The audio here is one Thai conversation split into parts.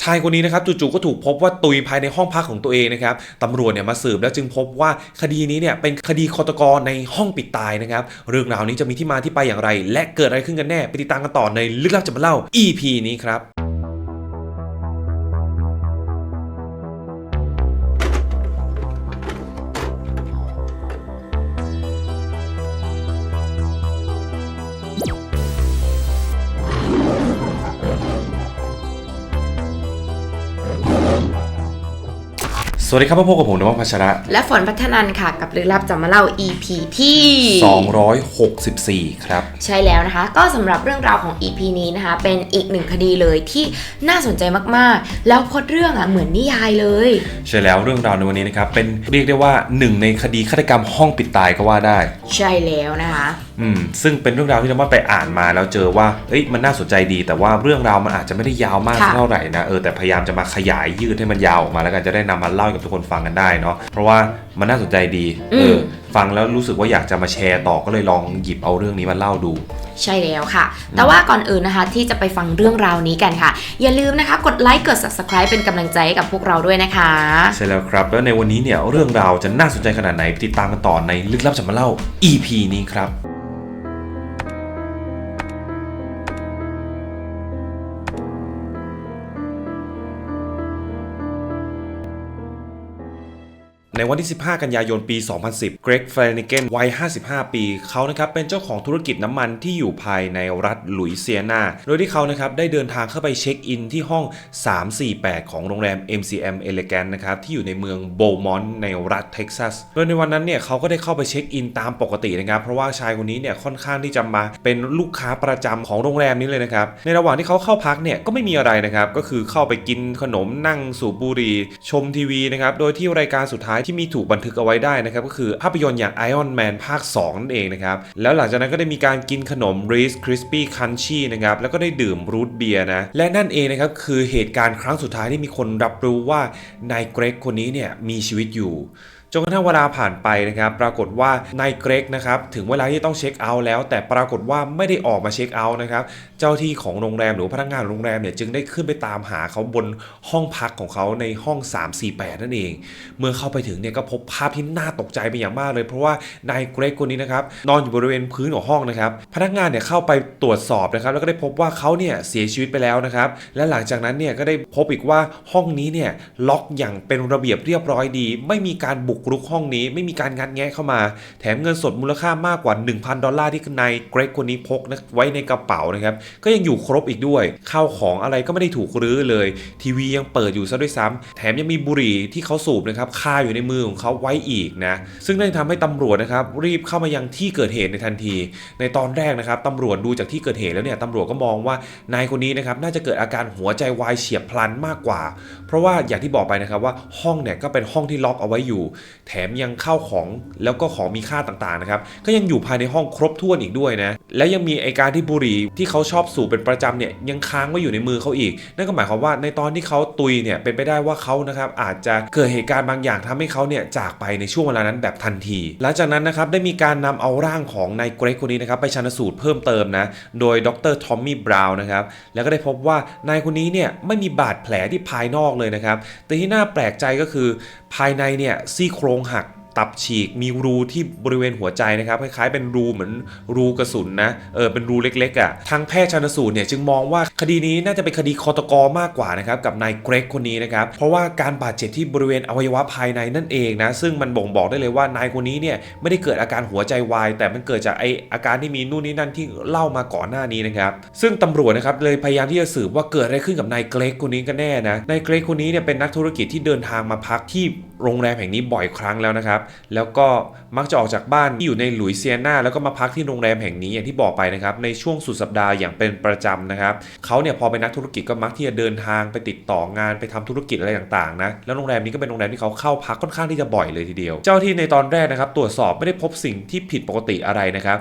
ชายคนนี้นะครับจู่ๆก็ถูกพบว่าตุยภายในห้องพักของตัวเองนะครับตำรวจเนี่ยมาสืบแล้วจึงพบว่าคดีนี้เนี่ยเป็นคดีฆาตกรในห้องปิดตายนะครับ เรื่องราวนี้จะมีที่มาที่ไปอย่างไร และเกิดอะไรขึ้นกันแน่ไปติดตามกันต่อในลึกลับจะมาเล่า EP นี้ครับ วัสดีครับพบกับผมนวัชพัชระ และฝนพัฒนันค่ะ กับลึกลับจะมาเล่า EP ที่ 264 ครับ ใช่แล้วนะคะ ก็สำหรับเรื่องราวของ EP นี้นะคะ เป็นอีกหนึ่งคดีเลยที่น่าสนใจมากๆ แล้วพล็อดเรื่องอะเหมือนนิยายเลย ใช่แล้วเรื่องราวในวันนี้นะครับ เป็นเรียกได้ว่าหนึ่งในคดีฆาตกรรมห้องปิดตายก็ว่าได้ ใช่แล้วนะคะอืมซึ่งเป็นเรื่องราวที่นว่าไปอ่านมาแล้วเจอว่าเอ้ยมันน่าสนใจดี แต่ว่าเรื่องราวมันอาจจะไม่ได้ยาวมากค่ะ เท่าไหร่นะเออแต่พยายามจะมาขยายยืดให้มันยาวออกมาแล้วกันจะได้นำมาเล่าให้กับทุกคนฟังกันได้เนาะเพราะว่ามันน่าสนใจดีเออฟังแล้วรู้สึกว่าอยากจะมาแชร์ต่อก็เลยลองหยิบเอาเรื่องนี้มาเล่าดู ใช่แล้วค่ะ แต่ว่าก่อนอื่นนะคะที่จะไปฟังเรื่องราวนี้กันค่ะ อย่าลืมนะคะกดไลค์กด subscribe เป็นกำลังใจให้กับพวกเราด้วยนะคะ ใช่แล้วครับ แล้วในวันนี้เนี่ยเรื่องราวจะน่าสนใจขนาดไหนไปติดตามกันต่อในลึกลับจะมาเล่า EP นี้ครับ ในวันที่ 15 กันยายนปี 2010 เกรกเฟรนิเกนวัย 55 ปี เขานะครับเป็นเจ้าของธุรกิจน้ำมันที่อยู่ภายในรัฐหลุยเซียนาโดยที่เขานะครับได้เดินทางเข้าไปเช็คอินที่ห้อง 348 ของโรงแรม MCM Elegant นะครับที่อยู่ในเมืองโบมอนต์ในรัฐเท็กซัส โดยในวันนั้นเนี่ยเขาก็ได้เข้าไปเช็คอินตามปกตินะครับ เพราะว่าชายคนนี้เนี่ยค่อนข้างที่จะมาเป็นลูกค้าประจำของโรงแรมนี้เลยนะครับ ในระหว่างที่เขาเข้าพักเนี่ยก็ไม่มีอะไรนะครับก็คือเข้าไปกินขนมนั่งสูบบุหรี่ชมทีวีนะครับโดยที่รายการสุดท้ายที่มีถูกบันทึกเอาไว้ได้นะครับก็คือภาพยนตร์อย่าง Iron Man ภาค 2 นั่นเองนะครับ แล้วหลังจากนั้นก็ได้มีการกินขนม Reese Crispy Crunchy นะครับ แล้วก็ได้ดื่มรูทเบียร์นะ และนั่นเองนะครับ คือเหตุการณ์ครั้งสุดท้ายที่มีคนรับรู้ว่านายเกรกคนนี้เนี่ยมีชีวิตอยู่ จนกระทั่งเวลาผ่านไปนะครับ ปรากฏว่านายเกรกนะครับถึงเวลาที่ต้องเช็คเอาท์แล้ว แต่ปรากฏว่าไม่ได้ออกมาเช็คเอาท์นะครับ เจ้าที่ของโรงแรมหรือพนักงานโรงแรมเนี่ยจึงได้ขึ้นไปตามหาเขาบนห้องพักของเขาในห้อง 348 นั่นเอง เมื่อเข้าไปถึงเนี่ยก็พบภาพที่น่าตกใจเป็นอย่างมากเลย เพราะว่านายเกรกคนนี้นะครับนอนอยู่บริเวณพื้นของห้องนะครับ พนักงานเนี่ยเข้าไปตรวจสอบนะครับแล้วก็ได้พบว่าเขาเนี่ยเสียชีวิตไปแล้วนะครับ และหลังจากนั้นเนี่ยก็ได้พบอีกว่าห้องนี้เนี่ยล็อกอย่างเป็นระเบียบเรียบร้อยดี ไม่มีการบุกรุกห้องนี้ไม่มีการงัดแงะเข้ามา แถมเงินสดมูลค่ามากกว่า 1,000 ดอลลาร์ที่นายเกรกคนนี้พกนะไว้ในกระเป๋านะครับ ก็ยังอยู่ครบอีกด้วย ข้าวของอะไรก็ไม่ได้ถูกรื้อเลย ทีวียังเปิดอยู่ซะด้วยซ้ำแถมยังมีบุหรี่ที่เขาสูบนะครับคาอยู่ในมือของเขาไว้อีกนะ ซึ่งนั่นทำให้ตำรวจนะครับรีบเข้ามายังที่เกิดเหตุในทันที ในตอนแรกนะครับตำรวจดูจากที่เกิดเหตุแล้วเนี่ยตำรวจก็มองว่านายคนนี้นะครับน่าจะเกิดอาการหัวใจวายเฉียบพลันมากกว่า เพราะว่าอย่างที่บอกไปนะครับว่าห้องเนี่ยก็เป็นห้องที่ล็อกเอาไว้อยู่แถมยังเข้าของแล้วก็ของมีค่าต่างๆนะครับ ก็ยังอยู่ภายในห้องครบถ้วนอีกด้วยนะ และยังมีไอการที่บุหรี่ที่เขาชอบสูบเป็นประจำเนี่ยยังค้างไว้อยู่ในมือเขาอีก นั่นก็หมายความว่าในตอนที่เขาตุยเนี่ยเป็นไปได้ว่าเขานะครับอาจจะเกิดเหตุการณ์บางอย่างทำให้เขาเนี่ยจากไปในช่วงเวลานั้นแบบทันที หลังจากนั้นนะครับได้มีการนำเอาร่างของนายเกรกคนนี้นะครับไปชันสูตรเพิ่มเติมนะ โดยดรทอมมี่บราวน์นะครับแล้วก็ได้พบว่านายคนนี้เนี่ยไม่มีบาดแผลที่ภายนอกเลยนะครับแต่ที่น่าแปลกใจก็คือ ภายในเนี่ยซี่โครงหัก ตับฉีกมีรูที่บริเวณหัวใจนะครับคล้ายๆ เป็นรูเหมือนรูกระสุนนะเออเป็นรูเล็กๆอะ่ะทางแพทย์ชันสูตรเนี่ยจึงมองว่าคดีนี้น่าจะเป็นคดีคอตกมากกว่านะครับกับนายเกรกคนนี้นะครับเพราะว่าการบาดเจ็บที่บริเวณอวัยวะภายในนั่นเองนะซึ่งมันบ่งบอกได้เลยว่านายคนนี้เนี่ยไม่ได้เกิดอาการหัวใจวาย แต่มันเกิดจากไออาการที่มีนู่นนี่นั่นที่เล่ามาก่อนหน้านี้นะครับซึ่งตำรวจนะครับเลยพยายามที่จะสืบว่าเกิดอะไรขึ้นกับนายเกรกคนนี้กันแน่นะนายเกรกคนนี้เนี่ยเป็นนักธุรกิจที่เดินทางมาพักที่ โรงแรมแห่งนี้บ่อยครั้งแล้วนะครับ แล้วก็มักจะออกจากบ้านที่อยู่ในหลุยเซียนาแล้วก็มาพักที่โรงแรมแห่งนี้อย่างที่บอกไปนะครับในช่วงสุดสัปดาห์อย่างเป็นประจำนะครับเขาเนี่ยพอเป็นนักธุรกิจก็มักที่จะเดินทางไปติดต่องานไปทำธุรกิจอะไรต่างๆนะแล้วโรงแรมนี้ก็เป็นโรงแรมที่เขาเข้าพักค่อนข้างที่จะบ่อยเลยทีเดียว เจ้าที่ในตอนแรกนะครับตรวจสอบไม่ได้พบสิ่งที่ผิดปกติอะไรนะครับ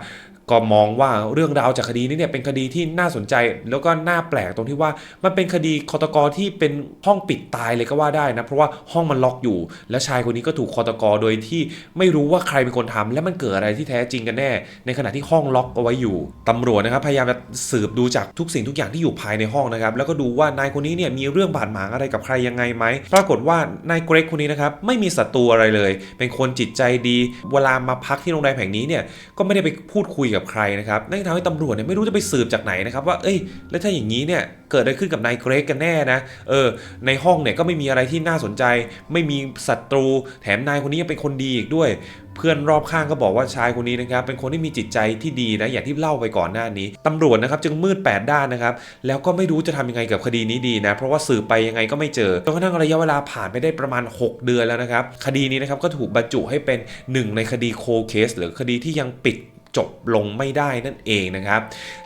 ก็มองว่าเรื่องราวจากคดีนี้เนี่ยเป็นคดีที่น่าสนใจ แล้วก็น่าแปลกตรงที่ว่ามันเป็นคดีคอตกรที่เป็นห้องปิดตายเลยก็ว่าได้นะเพราะว่าห้องมันล็อกอยู่ และชายคนนี้ก็ถูกคอตกรโดยที่ไม่รู้ว่าใครเป็นคนทำและมันเกิดอะไรที่แท้จริงกันแน่ ในขณะที่ห้องล็อกเอาไว้อยู่ตำรวจนะครับพยายามจะสืบดูจากทุกสิ่งทุกอย่างที่อยู่ภายในห้องนะครับแล้วก็ดูว่านายคนนี้เนี่ยมีเรื่องบาดหมางอะไรกับใครยังไงไหมปรากฏว่านายเกรกคนนี้นะครับไม่มีศัตรูอะไรเลย เป็นคนจิตใจดี เวลามาพักที่โรงแรมแห่งนี้เนี่ยก็ไม่ได้ไปพูดคุยกับใครนะครับนั่นทำให้ตำรวจเนี่ยไม่รู้จะไปสืบจากไหนนะครับว่าเอ้ยแล้วถ้าอย่างนี้เนี่ยเกิดอะไรขึ้นกับนายเกรกกันแน่นะเออในห้องเนี่ยก็ไม่มีอะไรที่น่าสนใจ ไม่มีศัตรูแถมนายคนนี้ยังเป็นคนดีอีกด้วย เพื่อนรอบข้างก็บอกว่าชายคนนี้นะครับเป็นคนที่มีจิตใจที่ดีนะอย่างที่เล่าไปก่อนหน้านี้ตำรวจนะครับจึงมืดแปดด้านนะครับแล้วก็ไม่รู้จะทำยังไงกับคดีนี้ดีนะเพราะว่าสืบไปยังไงก็ไม่เจอจนกระทั่งระยะเวลาผ่านไปได้ประมาณ 6 เดือนแล้วนะครับคดีนี้นะครับก็ถูกบรรจุให้เป็นหนึ่งในคดีโคเคส หรือคดีที่ยังปิด จบลงไม่ได้นั่นเองนะครับ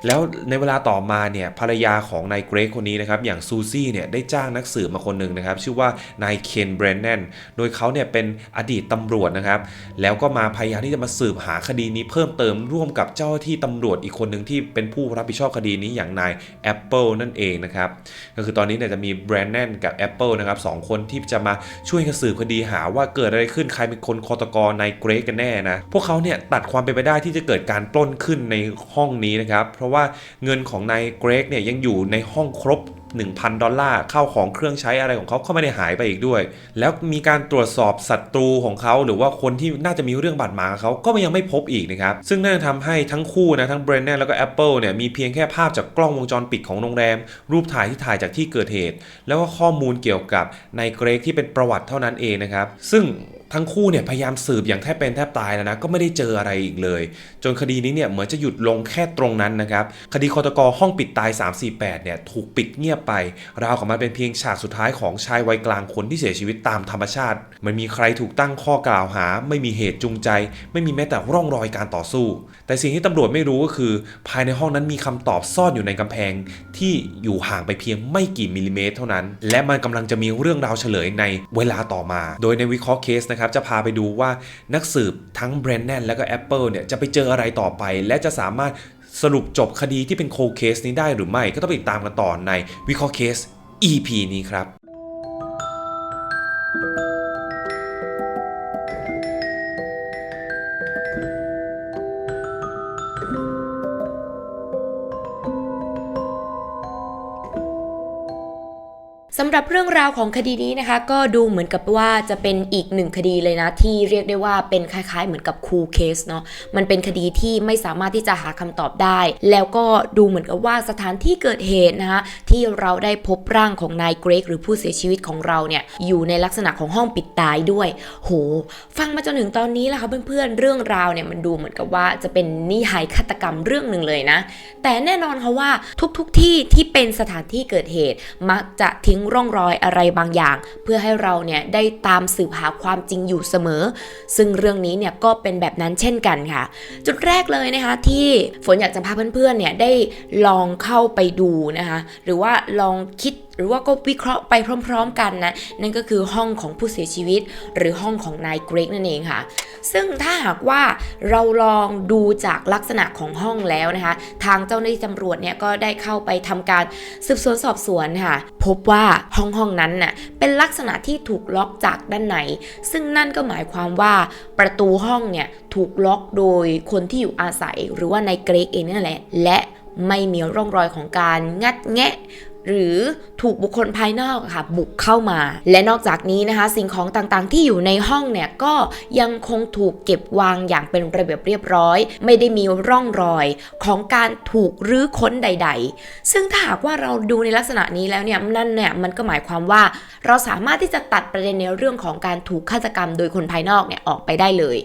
แล้วในเวลาต่อมาเนี่ยภรรยาของนายเกรกคนนี้นะครับอย่างซูซี่เนี่ยได้จ้างนักสืบมาคนหนึ่งนะครับ ชื่อว่านายเคนเบรนแนนโดยเขาเนี่ยเป็นอดีตตำรวจนะครับ แล้วก็มาพยายามที่จะมาสืบหาคดีนี้เพิ่มเติมร่วมกับเจ้าที่ตำรวจอีกคนหนึ่งที่เป็นผู้รับผิดชอบคดีนี้อย่างนาย Apple นั่นเองนะครับก็คือตอนนี้เนี่ยจะมีแบรนแนนกับ Apple นะครับสองคนที่จะมาช่วยกันสืบคดีหาว่าเกิดอะไรขึ้นใครเป็นคนคอตกรนายเกรกกันแน่นะพวกเขาเนี่ยตัดความเป็นไปได้ที่จะเกิดการปล้นขึ้นในห้องนี้นะครับ เพราะว่าเงินของนายเกรกเนี่ยยังอยู่ในห้องครบ 1,000 ดอลลาร์เข้าของเครื่องใช้อะไรของเขาก็ไม่ได้หายไปอีกด้วย แล้วมีการตรวจสอบศัตรูของเขา หรือว่าคนที่น่าจะมีเรื่องบาดหมางกับเขาก็ยังไม่พบอีกนะครับ ซึ่งนั่นทำให้ทั้งคู่นะทั้งเบรนแนนแล้วก็ Apple เนี่ยมีเพียงแค่ภาพจากกล้องวงจรปิดของโรงแรม รูปถ่ายที่ถ่ายจากที่เกิดเหตุ แล้วก็ข้อมูลเกี่ยวกับนายเกรกที่เป็นประวัติเท่านั้นเองนะครับซึ่งทั้งคู่เนี่ยพยายามสืบอย่างแทบเป็นแทบตายแล้วนะก็ไม่ได้เจออะไรอีกเลย จนคดีนี้เนี่ยเหมือนจะหยุดลงแค่ตรงนั้นนะครับคดีคอตกห้องปิดตาย 348เนี่ยถูกปิดเงียบไป ราวกับมันเป็นเพียงฉากสุดท้ายของชายวัยกลางคนที่เสียชีวิตตามธรรมชาติ ไม่มีใครถูกตั้งข้อกล่าวหา ไม่มีเหตุจูงใจ ไม่มีแม้แต่ร่องรอยการต่อสู้ แต่สิ่งที่ตำรวจไม่รู้ก็คือ ภายในห้องนั้นมีคำตอบซ่อนอยู่ในกำแพง ที่อยู่ห่างไปเพียงไม่กี่มิลลิเมตรเท่านั้น และมันกำลังจะมีเรื่องราวเฉลยในเวลาต่อมา โดยในวิเคราะห์เคสนะครับจะพาไปดูว่านักสืบทั้งแบรนแนนและก็ Apple เนี่ยจะไปเจออะไรต่อไป และจะสามารถ สรุปจบคดีที่เป็นโคเคสนี้ได้หรือไม่ก็ต้องไปติดตามกันต่อในวิเคราะห์เคส EP นี้ครับส หรับเรื่องราวของคดีนี้นะคะ ก็ดูเหมือนกับว่าจะเป็นอีกหนึ่งคดีเลยนะ ที่เรียกได้ว่าเป็นคล้ายๆ เหมือนกับคูเคสเนาะมันเป็นคดีที่ไม่สามารถที่จะหาคำตอบได้ แล้วก็ดูเหมือนกับว่าสถานที่เกิดเหตุนะคะที่เราได้พบร่างของนายเกรกหรือผู้เสียชีวิตของเราเนี่ยอยู่ในลักษณะของห้องปิดตายด้วย โห ฟังมาจนถึงตอนนี้แล้วค่ะเพื่อนๆเรื่องราวเนี่ยมันดูเหมือนกับว่าจะเป็นนิยายฆาตกรรมเรื่องหนึ่งเลยนะ แต่แน่นอนค่ะว่าทุกๆทที่ที่เป็นสถานที่เกิดเหตุมักจะทิ้งร่ององรอยอะไรบางอย่าง เพื่อให้เราเนี่ยได้ตามสืบหาความจริงอยู่เสมอ ซึ่งเรื่องนี้เนี่ยก็เป็นแบบนั้นเช่นกันค่ะ จุดแรกเลยนะคะที่ฝนอยากจะพาเพื่อนๆเนี่ยได้ลองเข้าไปดูนะคะหรือว่าลองคิด หรือว่าก็วิเคราะห์ไปพร้อมๆกันนะ นั่นก็คือห้องของผู้เสียชีวิต หรือห้องของนายเกรกนั่นเองค่ะ ซึ่งถ้าหากว่าเราลองดูจากลักษณะของห้องแล้วนะคะ ทางเจ้าหน้าที่ตำรวจเนี่ยก็ได้เข้าไปทำการสืบสวนสอบสวนค่ะ พบว่าห้องห้องนั้นน่ะเป็นลักษณะที่ถูกล็อกจากด้านในซึ่งนั่นก็หมายความว่าประตูห้องเนี่ยถูกล็อกโดยคนที่อยู่อาศัย หรือว่านายเกรกเองนั่นแหละและไม่มีร่องรอยของการงัดแงะ หรือถูกบุคคลภายนอกค่ะบุกเข้ามา และนอกจากนี้นะคะ สิ่งของต่างๆ ที่อยู่ในห้องเนี่ยก็ยังคงถูกเก็บวางอย่างเป็นระเบียบเรียบร้อย ไม่ได้มีร่องรอยของการถูกรื้อค้นใด ๆ ซึ่งถ้าหากว่าเราดูในลักษณะนี้แล้วเนี่ยนั่นเนี่ยมันก็หมายความว่า เราสามารถที่จะตัดประเด็นในเรื่องของการถูกฆาตกรรมโดยคนภายนอกเนี่ยออกไปได้เลย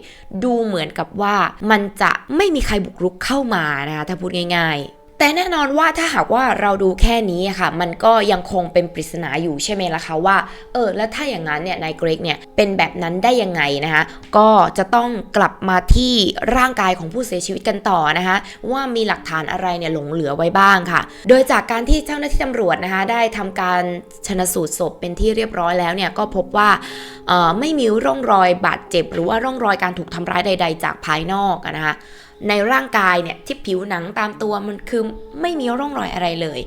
ดูเหมือนกับว่ามันจะไม่มีใครบุกรุกเข้ามานะคะถ้าพูดง่าย ๆ แต่แน่นอนว่าถ้าหากว่าเราดูแค่นี้ค่ะ มันก็ยังคงเป็นปริศนาอยู่ใช่ไหมล่ะคะว่าเออแล้วถ้าอย่างนั้นเนี่ยนายเกรกเนี่ยเป็นแบบนั้นได้ยังไงนะคะก็จะต้องกลับมาที่ร่างกายของผู้เสียชีวิตกันต่อนะคะว่ามีหลักฐานอะไรเนี่ยหลงเหลือไว้บ้างค่ะ โดยจากการที่เจ้าหน้าที่ตำรวจนะคะได้ทำการชนสูตรศพเป็นที่เรียบร้อยแล้วเนี่ยก็พบว่าออไม่มีร่องรอยบาดเจ็บ หรือว่าร่องรอยการถูกทำร้ายใด ๆ จากภายนอกนะคะ ในร่างกายเนี่ยที่ผิวหนังตามตัวมันคือไม่มีร่องรอยอะไรเลย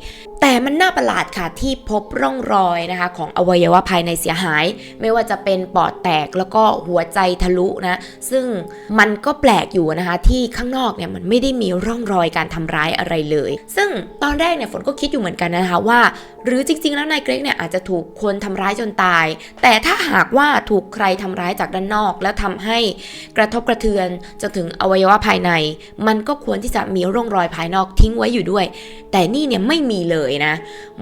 แต่มันน่าประหลาดค่ะที่พบร่องรอยนะคะของอวัยวะภายในเสียหาย ไม่ว่าจะเป็นปอดแตกแล้วก็หัวใจทะลุนะซึ่งมันก็แปลกอยู่นะคะที่ข้างนอกเนี่ยมันไม่ได้มีร่องรอยการทำร้ายอะไรเลย ซึ่งตอนแรกเนี่ยฝนก็คิดอยู่เหมือนกันนะคะว่า หรือจริง ๆ แล้วนายเกรกเนี่ยอาจจะถูกคนทำร้ายจนตาย แต่ถ้าหากว่าถูกใครทำร้ายจากด้านนอก แล้วทำให้กระทบกระเทือนจนถึงอวัยวะภายใน มันก็ควรที่จะมีร่องรอยภายนอกทิ้งไว้อยู่ด้วย แต่นี่เนี่ยไม่มีเลยนะ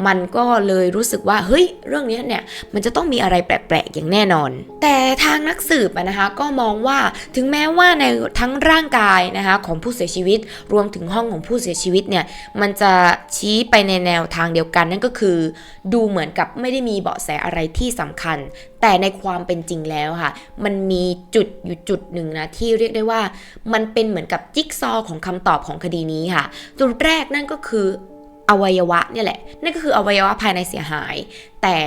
มันก็เลยรู้สึกว่าเฮ้ยเรื่องนี้เนี่ยมันจะต้องมีอะไรแปลกๆอย่างแน่นอน แต่ทางนักสืบนะคะก็มองว่าถึงแม้ว่าในทั้งร่างกายนะคะของผู้เสียชีวิต รวมถึงห้องของผู้เสียชีวิตเนี่ยมันจะชี้ไปในแนวทางเดียวกันนั่นก็คือ ดูเหมือนกับไม่ได้มีเบาะแสอะไรที่สำคัญ แต่ในความเป็นจริงแล้วค่ะ มันมีจุดอยู่จุดหนึ่งนะที่เรียกได้ว่า มันเป็นเหมือนกับจิ๊กซอว์ของคำตอบของคดีนี้ค่ะ จุดแรกนั่นก็คือ อวัยวะเนี่ยแหละ นั่นก็คืออวัยวะภายในเสียหาย แต่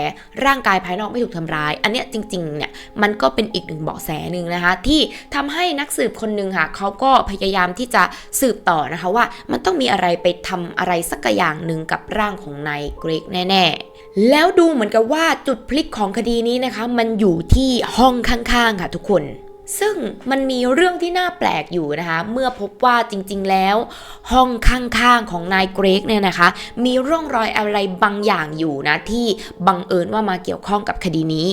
ร่างกายภายนอกไม่ถูกทำร้าย อันเนี้ยจริงๆเนี่ยมันก็เป็นอีกหนึ่งเบาะแสหนึ่งนะคะ ที่ทำให้นักสืบคนหนึ่งค่ะเขาก็พยายามที่จะสืบต่อนะคะว่ามันต้องมีอะไรไปทำอะไรสักอย่างหนึ่งกับร่างของนายเกรกแน่ ๆ แล้วดูเหมือนกับว่าจุดพลิกของคดีนี้นะคะ มันอยู่ที่ห้องข้างๆค่ะทุกคน ซึ่งมันมีเรื่องที่น่าแปลกอยู่นะคะ เมื่อพบว่าจริงๆแล้ว ห้องข้างๆของนายเกรกเนี่ยนะคะ มีร่องรอยอะไรบางอย่างอยู่นะ ที่บังเอิญว่ามาเกี่ยวข้องกับคดีนี้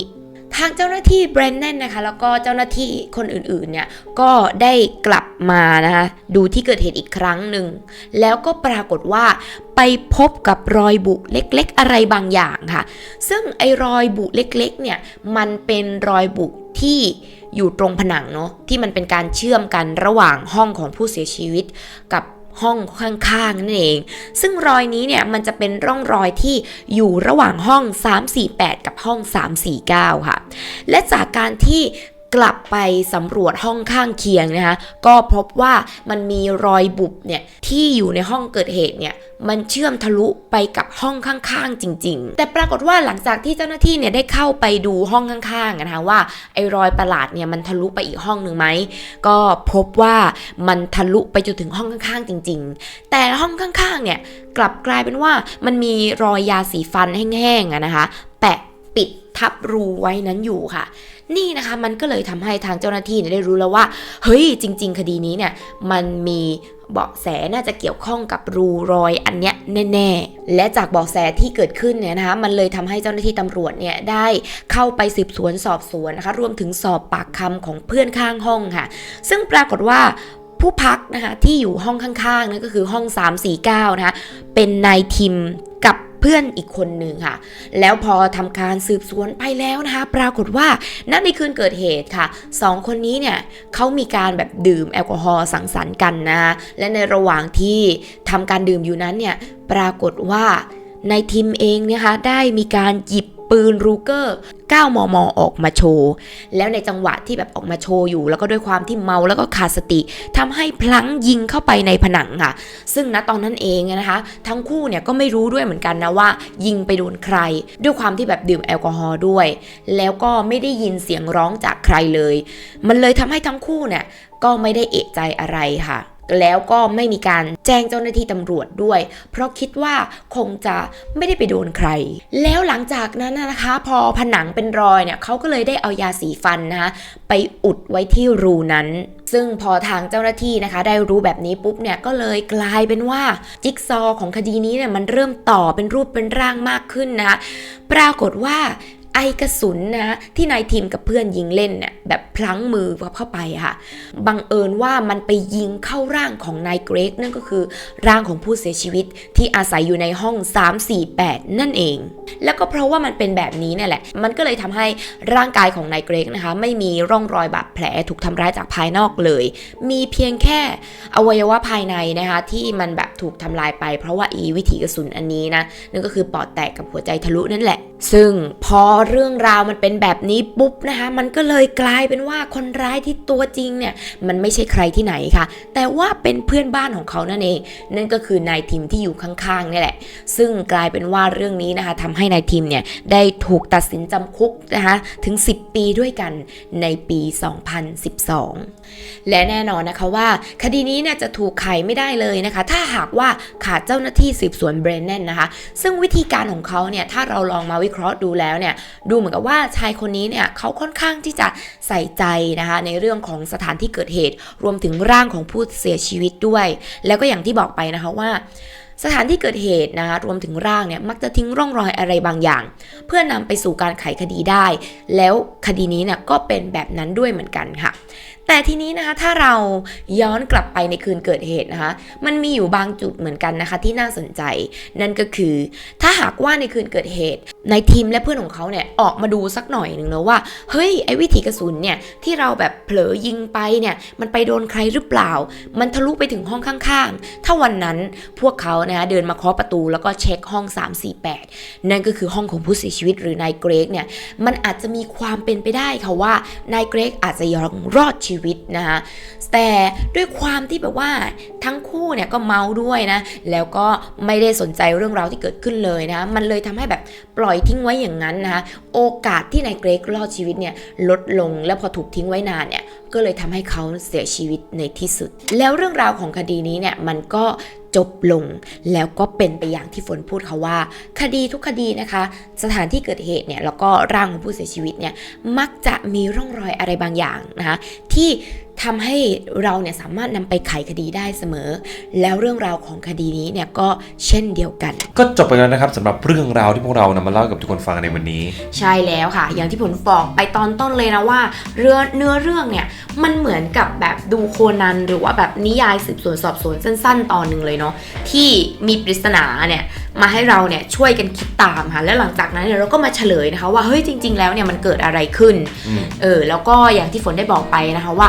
ทางเจ้าหน้าที่แบรนแนนนะคะ แล้วก็เจ้าหน้าที่คนอื่นๆเนี่ยก็ได้กลับมานะคะดูที่เกิดเหตุอีกครั้งหนึ่ง แล้วก็ปรากฏว่าไปพบกับรอยบุเล็กๆ อะไรบางอย่างค่ะ ซึ่งไอ้รอยบุเล็กๆเนี่ยมันเป็นรอยบุที่ อยู่ตรงผนังเนาะที่มันเป็นการเชื่อมกันระหว่างห้องของผู้เสียชีวิตกับห้องข้างๆนั่นเอง ซึ่งรอยนี้เนี่ยมันจะเป็นร่องรอยที่อยู่ระหว่างห้อง 348 กับห้อง 349 ค่ะ และจากการที่ กลับไปสำรวจห้องข้างเคียงนะคะก็พบว่ามันมีรอยบุบเนี่ยที่อยู่ในห้องเกิดเหตุเนี่ยมันเชื่อมทะลุไปกับห้องข้างๆจริง ๆ แต่ปรากฏว่าหลังจากที่เจ้าหน้าที่เนี่ยได้เข้าไปดูห้องข้างๆนะคะว่าไอ้รอยประหลาดเนี่ยมันทะลุไปอีกห้องหนึ่งไหมก็พบว่ามันทะลุไปจนถึงห้องข้างๆจริง ๆ แต่ห้องข้างๆเนี่ยกลับกลายเป็นว่ามันมีรอยยาสีฟันแห้งๆนะคะแปะปิดทับรูไว้นั้นอยู่ค่ะ นี่นะคะมันก็เลยทำให้ทางเจ้าหน้าที่เนี่ยได้รู้แล้วว่า เฮ้ยจริง ๆ คดีนี้เนี่ยมันมีเบาะแสน่าจะเกี่ยวข้องกับรูรอยอันเนี้ยแน่ๆ และจากเบาะแสที่เกิดขึ้นเนี่ยนะคะมันเลยทำให้เจ้าหน้าที่ตำรวจเนี่ยได้เข้าไปสืบสวนสอบสวนนะคะรวมถึงสอบปากคำของเพื่อนข้างห้องค่ะ ซึ่งปรากฏว่าผู้พักนะคะที่อยู่ห้องข้างๆนั่นก็คือห้อง 349นะคะเป็นนายทิมกับ เพื่อนอีกคนหนึ่งค่ะ แล้วพอทำการสืบสวนไปแล้วนะคะ ปรากฏว่าณในคืนเกิดเหตุค่ะสองคนนี้เนี่ยเขามีการแบบดื่มแอลกอฮอล์สังสรรค์กันนะ และในระหว่างที่ทำการดื่มอยู่นั้นเนี่ย ปรากฏว่าในายทิมเองเนะคะได้มีการหยิบ ปืนรูเกอร์ 9 มม ออกมาโชว์ แล้วในจังหวะที่แบบออกมาโชว์อยู่ แล้วก็ด้วยความที่เมาแล้วก็ขาดสติทำให้พลั้งยิงเข้าไปในผนังค่ะ ซึ่งณตอนนั้นเองนะคะ ทั้งคู่เนี่ยก็ไม่รู้ด้วยเหมือนกันนะว่า ยิงไปโดนใคร ด้วยความที่แบบดื่มแอลกอฮอล์ด้วย แล้วก็ไม่ได้ยินเสียงร้องจากใครเลย มันเลยทำให้ทั้งคู่เนี่ยก็ไม่ได้เอะใจอะไรค่ะ แล้วก็ไม่มีการแจ้งเจ้าหน้าที่ตำรวจด้วย เพราะคิดว่าคงจะไม่ได้ไปโดนใคร แล้วหลังจากนั้นนะคะ พอผนังเป็นรอยเนี่ยเขาก็เลยได้เอายาสีฟันนะคะไปอุดไว้ที่รูนั้นซึ่งพอทางเจ้าหน้าที่นะคะ ได้รู้แบบนี้ปุ๊บเนี่ยก็เลยกลายเป็นว่าจิ๊กซอของคดีนี้เนี่ยมันเริ่มต่อเป็นรูปเป็นร่างมากขึ้นนะคะปรากฏว่า ไอกระสุนนะที่นายทีมกับเพื่อนยิงเล่นเนี่ยแบบพลั้งมือเข้าไปค่ะบังเอิญว่ามันไปยิงเข้าร่างของนายเกรกนั่นก็คือร่างของผู้เสียชีวิตที่อาศัยอยู่ในห้อง 348 นั่นเอง แล้วก็เพราะว่ามันเป็นแบบนี้เนี่ยแหละ มันก็เลยทำให้ร่างกายของนายเกรกนะคะไม่มีร่องรอยบาดแผลถูกทำร้ายจากภายนอกเลย มีเพียงแค่อวัยวะภายในนะคะที่มันแบบถูกทำลายไป เพราะว่าอีวิถีกระสุนอันนี้นะนั่นก็คือปอดแตกกับหัวใจทะลุนั่นแหละ ซึ่งพอเรื่องราวมันเป็นแบบนี้ปุ๊บนะคะ มันก็เลยกลายเป็นว่าคนร้ายที่ตัวจริงเนี่ยมันไม่ใช่ใครที่ไหนค่ะ แต่ว่าเป็นเพื่อนบ้านของเขานั่นเอง นั่นก็คือนายทิมที่อยู่ข้างๆนี่แหละ ซึ่งกลายเป็นว่าเรื่องนี้นะคะทำให้นายทิมเนี่ยได้ถูกตัดสินจำคุกนะคะถึง 10 ปีด้วยกันในปี 2012 และแน่นอนนะคะว่า คดีนี้เนี่ยจะถูกไขไม่ได้เลยนะคะ ถ้าหากว่าขาดเจ้าหน้าที่สืบสวนเบรนแนนนะคะ ซึ่งวิธีการของเขาเนี่ยถ้าเราลองมาวิเคราะห์ดูแล้วเนี่ยดูเหมือนกับว่าชายคนนี้เนี่ยเขาค่อนข้างที่จะใส่ใจนะคะในเรื่องของสถานที่เกิดเหตุ รวมถึงร่างของผู้เสียชีวิตด้วย แล้วก็อย่างที่บอกไปนะคะว่าสถานที่เกิดเหตุนะคะรวมถึงร่างเนี่ยมักจะทิ้งร่องรอยอะไรบางอย่าง เพื่อนำไปสู่การไขคดีได้ แล้วคดีนี้เนี่ยก็เป็นแบบนั้นด้วยเหมือนกันค่ะ แต่ทีนี้นะคะถ้าเราย้อนกลับไปในคืนเกิดเหตุนะคะ มันมีอยู่บางจุดเหมือนกันนะคะที่น่าสนใจ นั่นก็คือถ้าหากว่าในคืนเกิดเหตุ ในทีมและเพื่อนของเขาเนี่ยออกมาดูสักหน่อยหนึ่งนะว่าเฮ้ยไอ้วิถีกระสุนเนี่ยที่เราแบบเผลอยิงไปเนี่ยมันไปโดนใครหรือเปล่า มันทะลุไปถึงห้องข้างๆ ถ้าวันนั้นพวกเขานะคะเดินมาเคาะประตูแล้วก็เช็คห้อง 348 นั่นก็คือห้องของผู้เสียชีวิตหรือนายเกรกเนี่ยมันอาจจะมีความเป็นไปได้ค่ะว่านายเกรกอาจจะยังรอดชีวิตนะคะแต่ด้วยความที่แบบว่าทั้งคู่เนี่ยก็เมาด้วยนะ แล้วก็ไม่ได้สนใจเรื่องราวที่เกิดขึ้นเลยนะ มันเลยทำให้แบบปล่อยทิ้งไว้อย่างนั้นนะคะโอกาสที่นายเกรกรอดชีวิตเนี่ยลดลงแล้วพอถูกทิ้งไว้นานเนี่ยก็เลยทำให้เขาเสียชีวิตในที่สุด แล้วเรื่องราวของคดีนี้เนี่ยมันก็ จบลง แล้วก็เป็นไปอย่างที่ฝนพูดค่ะว่า คดีทุกคดีนะคะ สถานที่เกิดเหตุเนี่ยแล้วก็ร่างของผู้เสียชีวิตเนี่ยมักจะมีร่องรอยอะไรบางอย่างนะคะที่ ทำให้เราเนี่ยสามารถนำไปไขคดีได้เสมอ แล้วเรื่องราวของคดีนี้เนี่ยก็เช่นเดียวกัน ก็จบไปแล้วนะครับสำหรับเรื่องราวที่พวกเรานำมาเล่าให้กับทุกคนฟังในวันนี้ ใช่แล้วค่ะ อย่างที่ผลบอกไปตอนต้นเลยนะว่า เรื่องเนื้อเรื่องเนี่ยมันเหมือนกับแบบดูโคนันหรือว่าแบบนิยายสืบสวนสอบสวนสั้น ๆ ตอนหนึ่งเลยเนาะที่มีปริศนาเนี่ยมาให้เราเนี่ยช่วยกันคิดตามค่ะแล้วหลังจากนั้นเนี่ยเราก็มาเฉลยนะคะว่าเฮ้ยจริง ๆ แล้วเนี่ยมันเกิดอะไรขึ้นอืมเออแล้วก็อย่างที่ฝนได้บอกไปนะคะว่า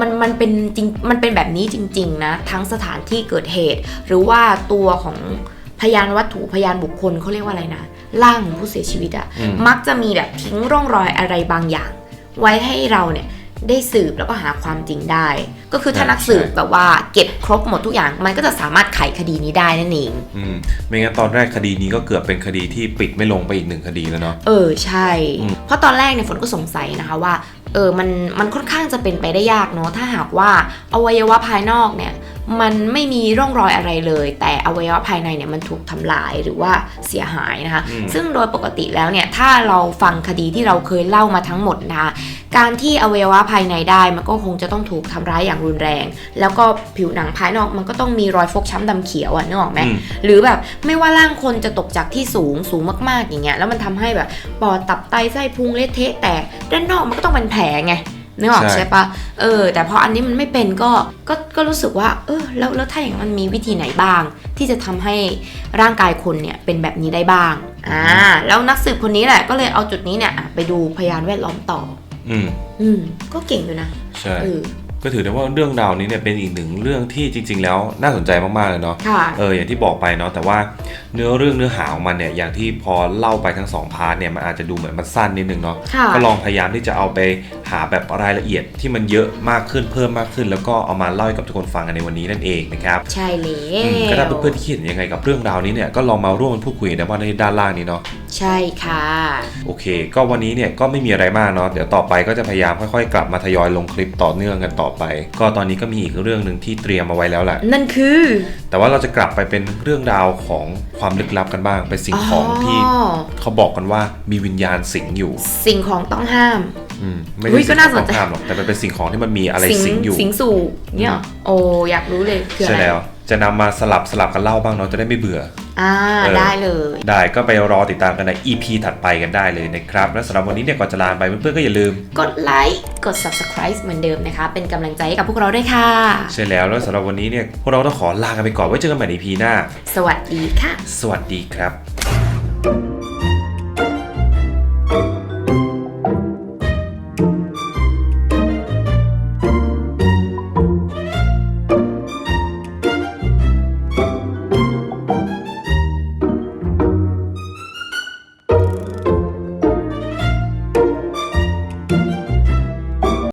มันมันเป็นจริงมันเป็นแบบนี้จริง ๆ นะ ทั้งสถานที่เกิดเหตุ หรือว่าตัวของพยานวัตถุพยานบุคคลเขาเรียกว่าอะไรนะร่างของผู้เสียชีวิตอะอืม มักจะมีแบบทิ้งร่องรอยอะไรบางอย่าง ไว้ให้เราเนี่ยได้สืบแล้วก็หาความจริงได้ ก็คือถ้านักสืบแบบว่าเก็บครบหมดทุกอย่าง มันก็จะสามารถไขคดีนี้ได้นั่นเอง อืมไม่งั้นตอนแรกคดีนี้ก็เกือบเป็นคดีที่ปิดไม่ลงไปอีกหนึ่งคดีแล้วเนาะ เออใช่ อืม เพราะตอนแรกเนี่ยฝนก็สงสัยนะคะว่า เออมันมันค่อนข้างจะเป็นไปได้ยากเนาะถ้าหากว่าอวัยวะภายนอกเนี่ยมันไม่มีร่องรอยอะไรเลย แต่อวัยวะภายในเนี่ยมันถูกทำลายหรือว่าเสียหายนะคะอืมซึ่งโดยปกติแล้วเนี่ยถ้าเราฟังคดีที่เราเคยเล่ามาทั้งหมดนะคะ การที่อวัยวะภายในได้มันก็คงจะต้องถูกทำร้ายอย่างรุนแรง แล้วก็ผิวหนังภายนอกมันก็ต้องมีรอยฟกช้ำดำเขียวอะนึกออกไหมอืมหรือแบบไม่ว่าร่างคนจะตกจากที่สูงสูงมากๆอย่างเงี้ยแล้วมันทำให้แบบปอดตับไตไส้พุงเละเทะแต่ด้านนอกมันก็ต้องเป็นแผลไงนึกออกใช่ใช่ปะเออ แต่พออันนี้มันไม่เป็นก็ ก็ ก็รู้สึกว่า เออ แล้ว แล้วถ้าอย่างนั้นมันมีวิธีไหนบ้าง ที่จะทำให้ร่างกายคนเนี่ยเป็นแบบนี้ได้บ้าง อ่า แล้วนักสืบคนนี้แหละ ก็เลยเอาจุดนี้เนี่ยอะไปดูพยานแวดล้อมต่อ อืมอืมก็เก่งอยู่นะใช่เออ ก็ถือได้ว่าเรื่องราวนี้เนี่ยเป็นอีกหนึ่งเรื่องที่จริง ๆ แล้วน่าสนใจมากๆเลยเนาะค่ะ เอออย่างที่บอกไปเนาะแต่ว่าเนื้อเรื่องเนื้อหาของมันเนี่ยอย่างที่พอเล่าไปทั้งสองพาร์ทเนี่ยมันอาจจะดูเหมือนมันสั้นนิดนึงเนาะค่ะ ก็ลองพยายามที่จะเอาไปหาแบบรายละเอียดที่มันเยอะมากขึ้นเพิ่มมากขึ้น แล้วก็เอามาเล่าให้กับทุกคนฟังกันในวันนี้นั่นเองนะครับ ใช่แล้อืมก็ถ้าว เพื่อนๆที่คิดยังไงกับเรื่องราวนี้เนี่ยก็ลองมาร่วมกันพูดคุยกันได้ว่าในด้านล่างนี้เนาะ ใช่ค่ะ โอเค ก็วันนี้เนี่ยก็ไม่มีอะไรมากเนาะ เดี๋ยวต่อไปก็จะพยายามค่อยๆ กลับมาทยอยลงคลิปต่อเนื่องกันต่อไป ก็ตอนนี้ก็มีอีกเรื่องหนึ่งที่เตรียมมาไว้แล้วแหละ นั่นคือ แต่ว่าเราจะกลับไปเป็นเรื่องราวของความลึกลับกันบ้าง เป็นสิ่งของที่เขาบอกกันว่ามีวิญญาณสิงอยู่ สิ่งของต้องห้ามอืมไม่อุ๊ใช่ยสิ่งก็น่าของสนใจต้องห้ามหรอก แต่มันเป็นสิ่งของที่มันมีอะไรสิงอยู่ สิงสู่เนี่ยเหรอโอ้อยากรู้เลยคืออะใช่ไรแล้ว จะนำมาสลับสลับกันเล่าบ้างเนาะจะได้ไม่เบื่อ อ่าเออ ได้เลย ได้ก็ไปรอติดตามกันใน EP ถัดไปกันได้เลยนะครับ และสำหรับวันนี้เนี่ยก่อนจะลาไปเพื่อนๆก็อย่าลืม กดไลค์กด subscribe เหมือนเดิมนะคะ เป็นกำลังใจให้กับพวกเราด้วยค่ะ ใช่แล้วแล้วสำหรับวันนี้เนี่ยพวกเราต้องขอลากันไปก่อนไว้เจอกันใหม่ใน EP หน้า สวัสดีค่ะ สวัสดีครับ